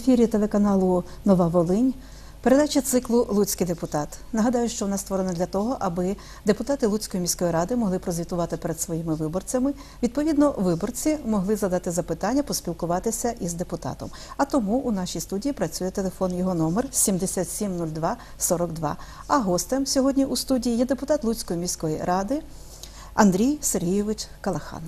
ефірі телеканалу Нова Волинь. Передача циклу Луцький депутат. Нагадаю, що вона створена для того, аби депутати Луцької міської ради могли прозвітувати перед своїми виборцями. Відповідно, виборці могли задати запитання, поспілкуватися із депутатом. А тому у нашій студії працює телефон. Його номер 7702 42. А гостем сьогодні у студії є депутат Луцької міської ради Андрій Сергійович Калахан.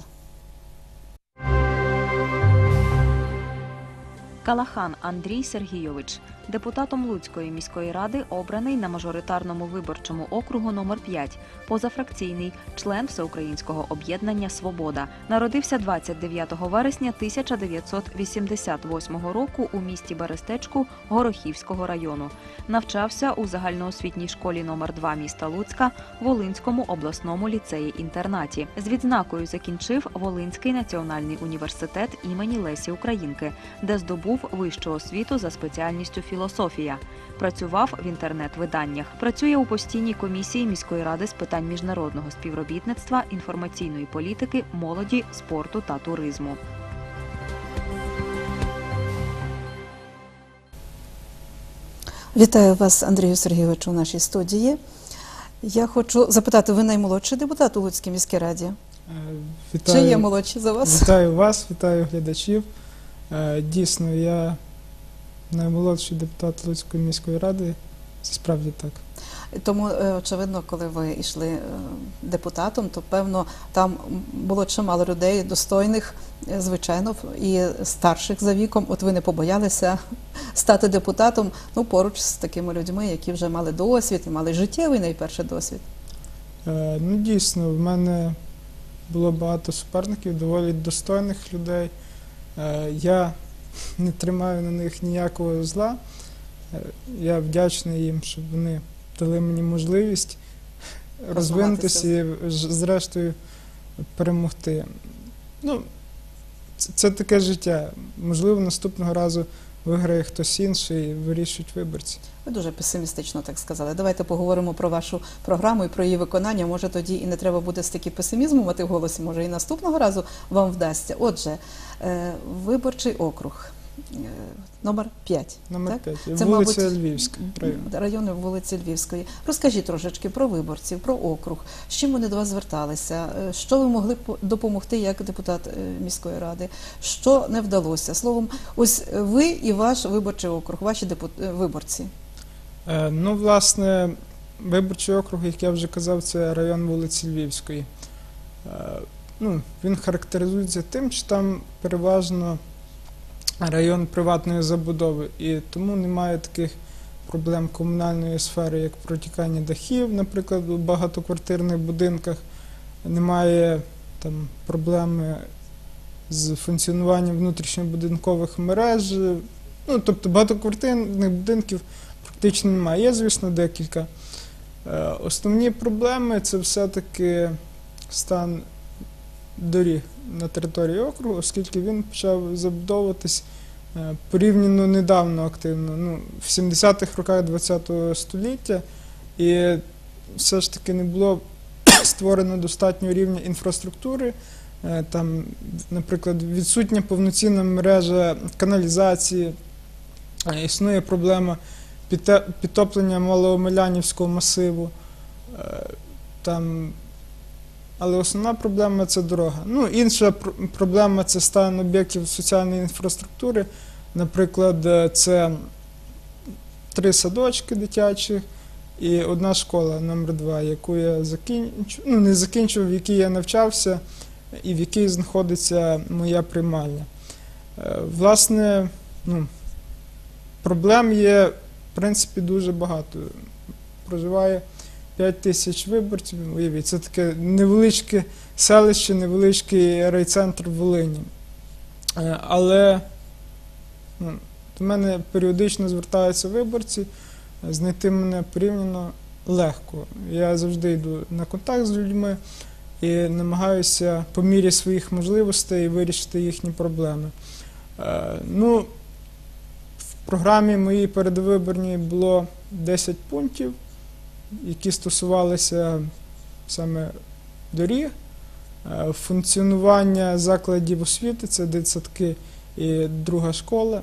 Калахан Андрій Сергійович, депутатом Луцької міської ради, обраний на мажоритарному виборчому округу номер 5 позафракційний, член Всеукраїнського об'єднання Свобода. Народився 29 вересня 1988 року у місті Берестечку Горохівського району. Навчався у загальноосвітній школі номер 2 міста Луцька, Волинському обласному ліцеї-інтернаті. З відзнакою закінчив Волинський національний університет імені Лесі Українки, де здобув вищу освіту за спеціальністю філософія. Працював в інтернет-виданнях. Працює у постійній комісії міської ради з питань міжнародного співробітництва, інформаційної політики, молоді, спорту та туризму. Вітаю вас, Андрію Сергійовичу, у нашій студії. Я хочу запитати, ви наймолодший депутат у Луцькій міській раді? Е, Чи Вітаю, є молодші за вас? вітаю вас, вітаю глядачів. Е, Дійсно, я наймолодший депутат Луцької міської ради. Це справді так. Тому, е, очевидно, коли ви йшли е, депутатом, то певно там було чимало людей достойних, е, звичайно, і старших за віком. От ви не побоялися стати депутатом ну, поруч з такими людьми, які вже мали досвід і мали життєвий найперше досвід. Е, Ну, дійсно, в мене було багато суперників, доволі достойних людей. Е, Я не тримаю на них ніякого зла. Е, Я вдячний їм, щоб вони дали мені можливість розвинутися і зрештою перемогти. Ну, це, це таке життя. Можливо, наступного разу виграє хтось інший вирішують виборці. Ви дуже песимістично так сказали. Давайте поговоримо про вашу програму і про її виконання. Може, тоді і не треба буде стільки песимізму мати в голосі, може і наступного разу вам вдасться. Отже, е, виборчий округ номер 5. Номер Так? 5. Це, Вулиця мабуть, Львівська. район. Райони вулиці Львівської. Розкажіть трошечки про виборців, про округ. З чим вони до вас зверталися? Е, Що ви могли допомогти як депутат е, міської ради? Що не вдалося? Словом, ось ви і ваш виборчий округ, ваші депут- е, виборці. Е, Ну, власне, виборчий округ, як я вже казав, це район вулиці Львівської. Е, Ну, він характеризується тим, що там переважно район приватної забудови, і тому немає таких проблем комунальної сфери, як протікання дахів, наприклад, у багатоквартирних будинках. Немає там проблеми з функціонуванням внутрішньобудинкових мереж. Ну, тобто багатоквартирних будинків практично немає. Є, звісно, декілька. Е, Основні проблеми це все-таки стан доріг на території округу, оскільки він почав забудовуватись е, порівняно недавно активно, ну, в 70-х роках ХХ століття, і все ж таки не було створено достатнього рівня інфраструктури. Е, Там, наприклад, відсутня повноцінна мережа каналізації, Е, існує проблема підтоплення Малоомелянівського масиву. Там, але основна проблема це дорога. Ну, інша пр- проблема це стан об'єктів соціальної інфраструктури. Наприклад, е, це три садочки дитячі і одна школа номер 2 яку я закінчу, ну, не закінчив, в якій я навчався і в якій знаходиться моя приймальня. Е, Власне, ну, Проблем є, в принципі, дуже багато. Проживає 5 тисяч виборців, уявіть, це таке невеличке селище, невеличкий райцентр в Волині. Е, Але ну, до мене періодично звертаються виборці, е, знайти мене порівняно легко. Я завжди йду на контакт з людьми і намагаюся по мірі своїх можливостей вирішити їхні проблеми. Е, Ну, в програмі моїй передвиборній було 10 пунктів, які стосувалися саме доріг, е, функціонування закладів освіти, це дитсадки і друга школа,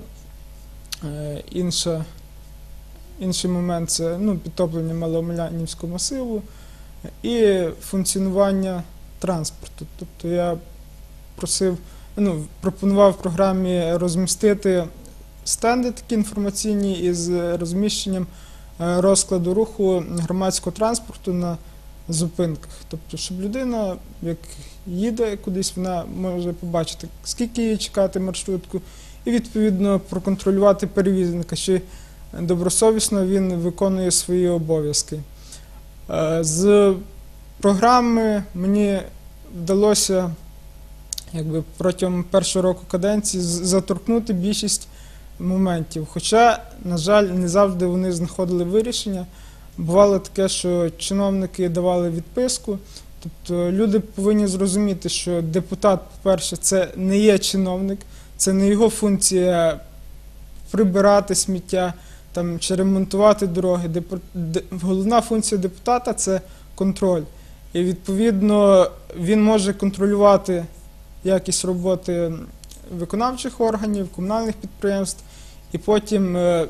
Е, Інша, інший момент це ну, підтоплення Маломилянівського масиву і функціонування транспорту. Тобто я просив, ну, пропонував в програмі розмістити стенди такі інформаційні із розміщенням розкладу руху громадського транспорту на зупинках. Тобто, щоб людина, як їде кудись, вона може побачити, скільки їй чекати маршрутку, і відповідно проконтролювати перевізника, чи добросовісно він виконує свої обов'язки. Е, З програми мені вдалося якби, протягом першого року каденції заторкнути більшість моментів. Хоча, на жаль, не завжди вони знаходили вирішення. Бувало таке, що чиновники давали відписку. Тобто люди повинні зрозуміти, що депутат, по-перше, це не є чиновник, це не його функція прибирати сміття там, чи ремонтувати дороги. Головна функція депутата це контроль. І відповідно він може контролювати якість роботи виконавчих органів, комунальних підприємств, і потім е,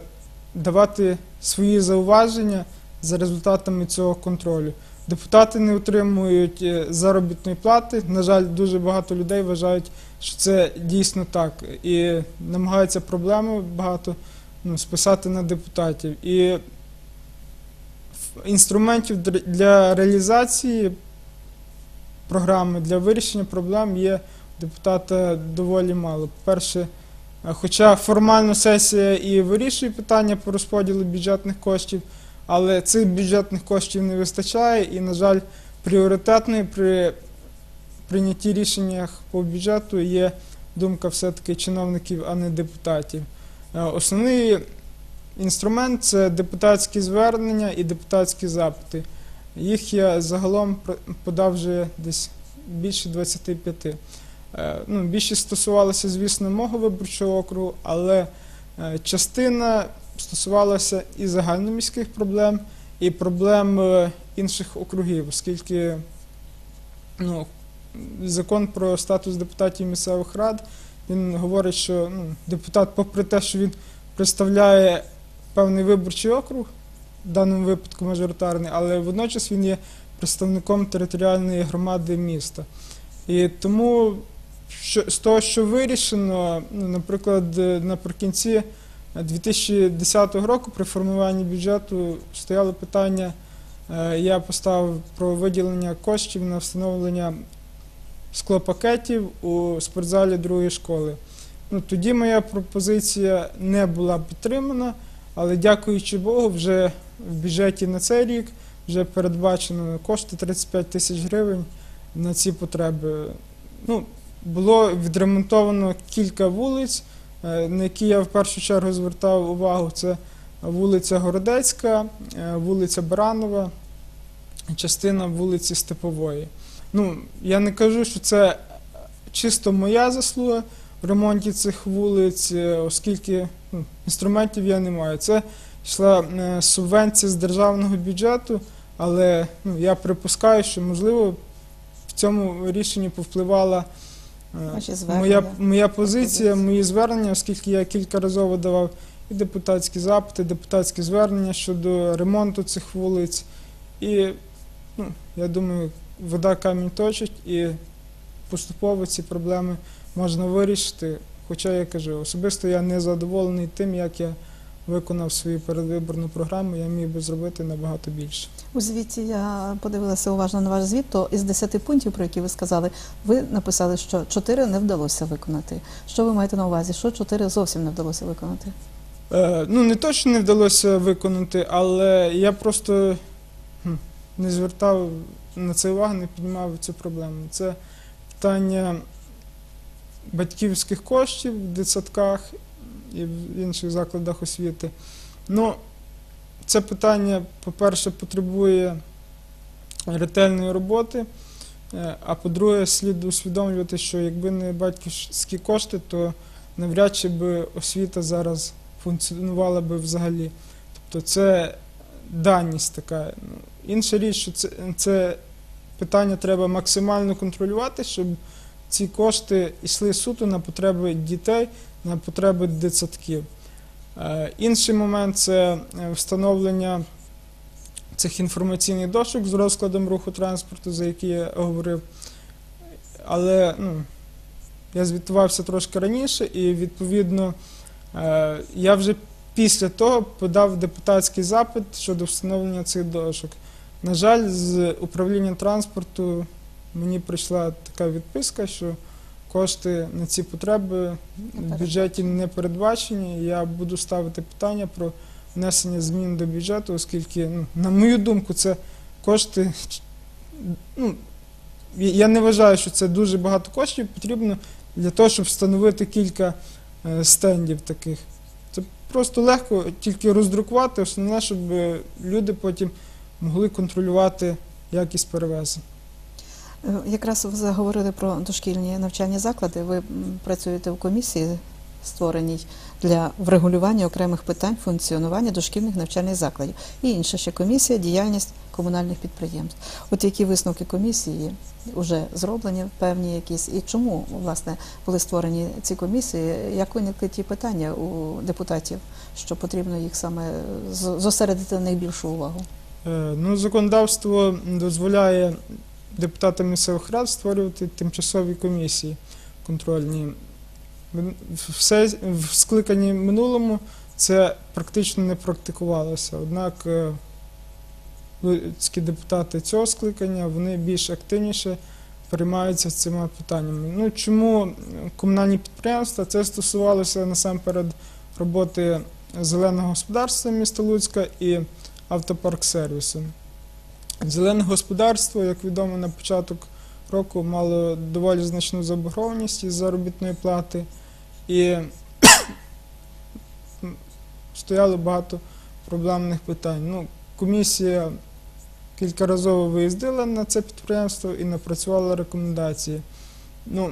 давати свої зауваження за результатами цього контролю. Депутати не отримують е, заробітної плати. На жаль, дуже багато людей вважають, що це дійсно так, і намагаються проблеми багато ну, списати на депутатів. І інструментів для реалізації програми для вирішення проблем є депутата доволі мало. По-перше, е, хоча формально сесія і вирішує питання по розподілу бюджетних коштів, але цих бюджетних коштів не вистачає і, на жаль, пріоритетною при прийнятті рішеннях по бюджету є думка все-таки чиновників, а не депутатів. Е, Основний інструмент це депутатські звернення і депутатські запити. Їх я загалом подав вже десь більше 25. Е, Ну, більшість стосувалося, звісно, мого виборчого округу, але е, частина стосувалася і загальноміських проблем, і проблем е, інших округів, оскільки ну, закон про статус депутатів місцевих рад він говорить, що ну, депутат, попри те, що він представляє певний виборчий округ, в даному випадку мажоритарний, але водночас він є представником територіальної громади міста. І тому що, з того, що вирішено, ну, наприклад, е, наприкінці 2010 року при формуванні бюджету стояло питання, е, я поставив про виділення коштів на встановлення склопакетів у спортзалі другої школи. Ну, тоді моя пропозиція не була підтримана, але дякуючи Богу, вже в бюджеті на цей рік вже передбачено кошти 35 тисяч гривень на ці потреби. Ну, було відремонтовано кілька вулиць, е, на які я в першу чергу звертав увагу. Це вулиця Городецька, е, вулиця Баранова, частина вулиці Степової. Ну, я не кажу, що це чисто моя заслуга в ремонті цих вулиць, е, оскільки ну, інструментів я не маю. Це йшла субвенція з державного бюджету, але ну, я припускаю, що можливо в цьому рішенні повпливала Ваші моя, моя позиція, мої звернення, оскільки я кількаразово давав і депутатські запити, депутатські звернення щодо ремонту цих вулиць. І ну, я думаю, вода камінь точить і поступово ці проблеми можна вирішити. Хоча я кажу, особисто я не задоволений тим, як я виконав свою передвиборну програму, я міг би зробити набагато більше. У звіті я подивилася уважно на ваш звіт, то із 10 пунктів, про які ви сказали, ви написали, що 4 не вдалося виконати. Що ви маєте на увазі? Що 4 зовсім не вдалося виконати? Е, ну, не то, що не вдалося виконати, але я просто не звертав на це увагу, не піднімав цю проблему. Це питання батьківських коштів в дитсадках і в інших закладах освіти. Ну, це питання, по-перше, потребує ретельної роботи. е, А по-друге, слід усвідомлювати, що якби не батьківські кошти, то навряд чи би освіта зараз функціонувала би взагалі. Тобто це даність така. Ну, Інша річ, що це, це питання треба максимально контролювати, щоб ці кошти йшли суто на потреби дітей, на потреби дитсадків. Е, Інший момент це е, встановлення цих інформаційних дошок з розкладом руху транспорту, за які я говорив. Але ну, я звітувався трошки раніше, і відповідно е, я вже після того подав депутатський запит щодо встановлення цих дошок. На жаль, з управління транспорту мені прийшла така відписка, що кошти на ці потреби в бюджеті не передбачені. Я буду ставити питання про внесення змін до бюджету, оскільки, ну, на мою думку, це кошти. Ну, я не вважаю, що це дуже багато коштів потрібно для того, щоб встановити кілька е, стендів таких. Це просто легко тільки роздрукувати, основне, щоб люди потім могли контролювати якість перевезень. Е, Якраз ви заговорили про дошкільні навчальні заклади. Ви працюєте в комісії, створеній для врегулювання окремих питань функціонування дошкільних навчальних закладів. І інша ще комісія діяльність комунальних підприємств. От які висновки комісії вже зроблені, певні якісь, і чому власне були створені ці комісії? Як виникли ті питання у депутатів, що потрібно їх саме з- зосередити на найбільшу увагу? Е, Ну, законодавство дозволяє депутатам місцевих рад створювати тимчасові комісії контрольні. Все в скликанні минулому це практично не практикувалося. Однак е, луцькі депутати цього скликання вони більш активніше переймаються цими питаннями. Ну, чому комунальні підприємства? Це стосувалося насамперед роботи зеленого господарства міста Луцька і автопарк сервісу. Зелене господарство, як відомо, на початок року мало доволі значну заборгованість із заробітної плати, і стояло багато проблемних питань. Ну, комісія кількаразово виїздила на це підприємство і напрацювала рекомендації. Ну,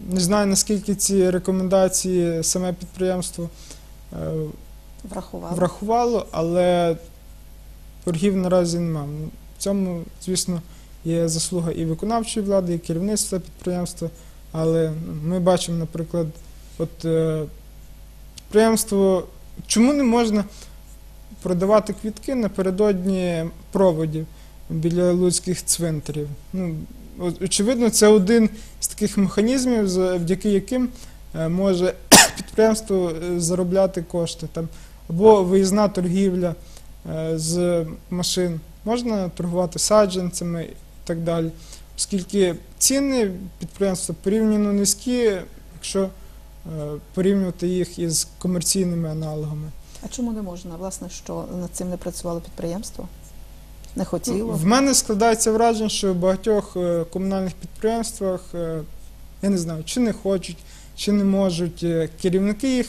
не знаю, наскільки ці рекомендації саме підприємство е, Врахували. врахувало, але боргів наразі немає. В цьому, звісно, є заслуга і виконавчої влади, і керівництва підприємства. Але ми бачимо, наприклад, от е, підприємство, чому не можна продавати квітки напередодні проводів біля луцьких цвинтарів? Ну, очевидно, це один з таких механізмів, завдяки яким е, може підприємство е, заробляти кошти. Там, або виїзна торгівля з машин. Можна торгувати саджанцями і так далі. Оскільки ціни підприємства порівняно низькі, якщо е, порівнювати їх із комерційними аналогами. А чому не можна? Власне, що над цим не працювало підприємство? Не хотіло? В мене складається враження, що в багатьох е, комунальних підприємствах, е, я не знаю, чи не хочуть, чи не можуть керівники їх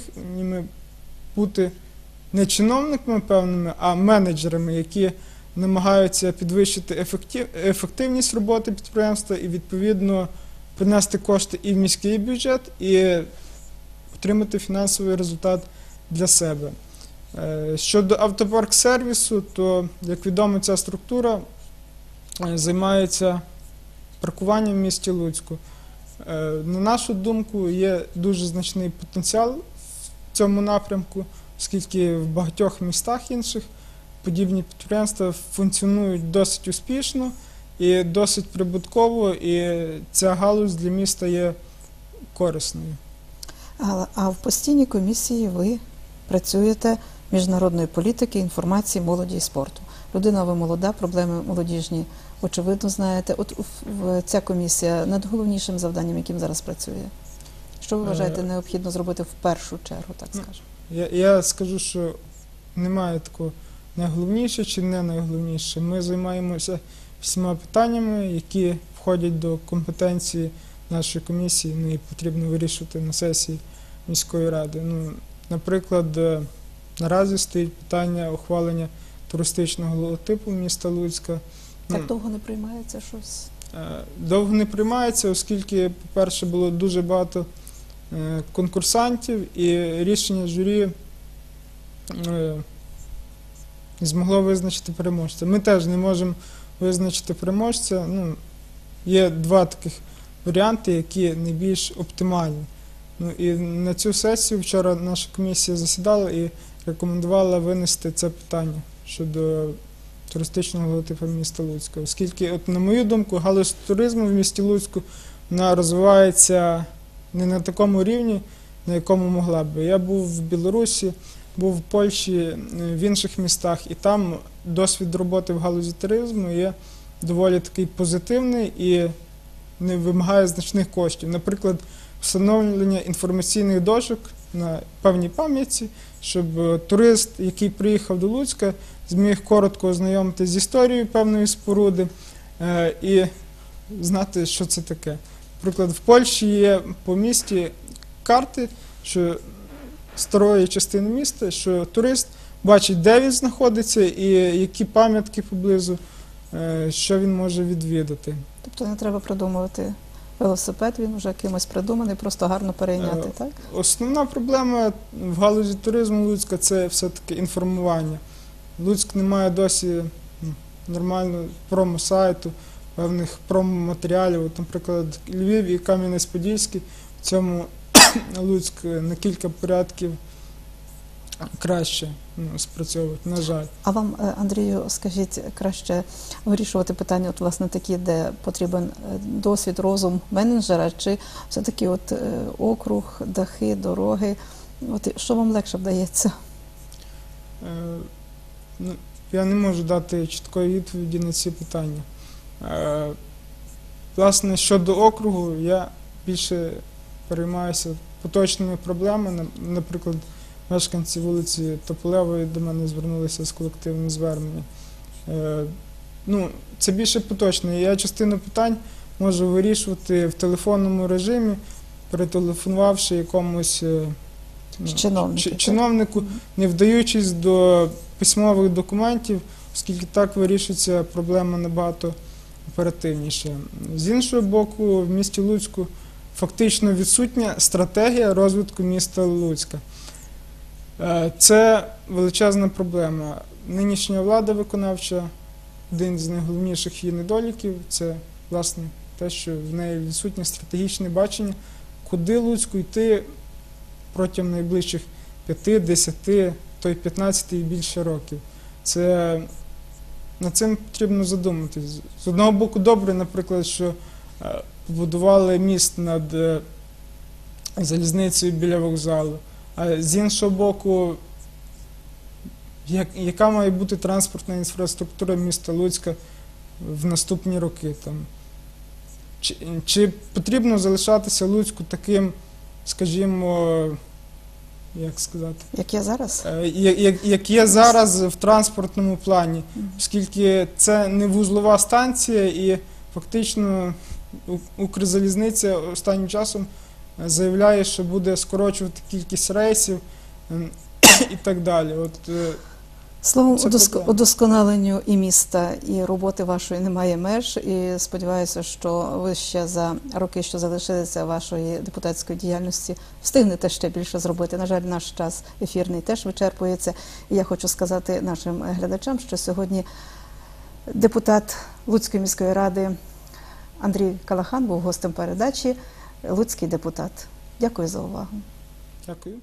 бути не чиновниками певними, а менеджерами, які намагаються підвищити ефективність роботи підприємства і відповідно принести кошти і в міський бюджет, і отримати фінансовий результат для себе. Е, Щодо автопарк сервісу, то, як відомо, ця структура е, займається паркуванням в місті Луцьку. Е, На нашу думку, є дуже значний потенціал в цьому напрямку, оскільки в багатьох містах інших подібні підприємства функціонують досить успішно і досить прибутково, і ця галузь для міста є корисною. А, а в постійній комісії ви працюєте міжнародної політики, інформації, молоді і спорту. Людина ви молода, проблеми молодіжні, очевидно, знаєте. От ця комісія над головнішим завданням, яким зараз працює. Що ви Е, вважаєте необхідно зробити в першу чергу, так Ну, скажемо? Я, я скажу, що немає такого найголовніше чи не найголовніше. Ми займаємося всіма питаннями, які входять до компетенції нашої комісії, ну і потрібно вирішувати на сесії міської ради. Ну, наприклад, е, наразі стоїть питання ухвалення туристичного логотипу міста Луцька. Ну, Так довго не приймається щось. Е, Довго не приймається, оскільки, по-перше, було дуже багато е, конкурсантів, і рішення журі змогло визначити переможця. Ми теж не можемо визначити переможця. Ну, є два таких варіанти, які найбільш оптимальні. Ну, і на цю сесію вчора наша комісія засідала і рекомендувала винести це питання щодо туристичного логотипу міста Луцька. Оскільки, от, на мою думку, галузь туризму в місті Луцьку вона розвивається не на такому рівні, на якому могла би. Я був в Білорусі, був в Польщі, е, в інших містах, і там досвід роботи в галузі туризму є доволі такий позитивний і не вимагає значних коштів. Наприклад, встановлення інформаційних дошок на певній пам'ятці, щоб е, турист, який приїхав до Луцька, зміг коротко ознайомитися з історією певної споруди е, і знати, що це таке. Наприклад, в Польщі є по місті карти, що старої частини міста, що турист бачить, де він знаходиться і які пам'ятки поблизу, е, що він може відвідати. Тобто не треба придумувати велосипед, він вже кимось придуманий, просто гарно перейняти, Е, так? Основна проблема в галузі туризму Луцька це все-таки інформування. Луцьк не має досі нормального промо-сайту, певних промо-матеріалів. От, наприклад, Львів і Кам'янець-Подільський в цьому Луцьк на кілька порядків краще ну, спрацьовують, на жаль. А вам, е, Андрію, скажіть, краще вирішувати питання, от власне такі, де потрібен е, досвід, розум менеджера, чи все-таки от е, округ, дахи, дороги? От що вам легше вдається? Е, ну, я не можу дати чіткої відповіді на ці питання. Е, власне, щодо округу, я більше переймаюся поточними проблемами. Наприклад, мешканці вулиці Тополевої до мене звернулися з колективним зверненням. Е, ну, це більше поточне. Я частину питань можу вирішувати в телефонному режимі, перетелефонувавши якомусь е, ну, чиновнику, не вдаючись до письмових документів, оскільки так вирішується проблема набагато оперативніше. З іншого боку, в місті Луцьку фактично відсутня стратегія розвитку міста Луцька. Е, Це величезна проблема. Нинішня влада виконавча, один з найголовніших її недоліків це власне те, що в неї відсутнє стратегічне бачення, куди Луцьку йти протягом найближчих 5, 10, то й 15 і більше років. Це над цим потрібно задуматись. З одного боку, добре, наприклад, що побудували міст над е, залізницею біля вокзалу. А з іншого боку, як, яка має бути транспортна інфраструктура міста Луцька в наступні роки? Там? Чи, чи потрібно залишатися Луцьку таким, скажімо, як сказати, Як я зараз? е, як, як- як є зараз в транспортному плані, оскільки це не вузлова станція і фактично Укрзалізниця останнім часом е, заявляє, що буде скорочувати кількість рейсів ем, і так далі. От, е, Словом, удоск- удосконаленню і міста, і роботи вашої немає меж. І сподіваюся, що ви ще за роки, що залишилися вашої депутатської діяльності, встигнете ще більше зробити. На жаль, наш час ефірний теж вичерпується. І я хочу сказати нашим глядачам, що сьогодні депутат Луцької міської ради Андрій Калахан був гостем передачі. Луцький депутат. Дякую за увагу. дякую.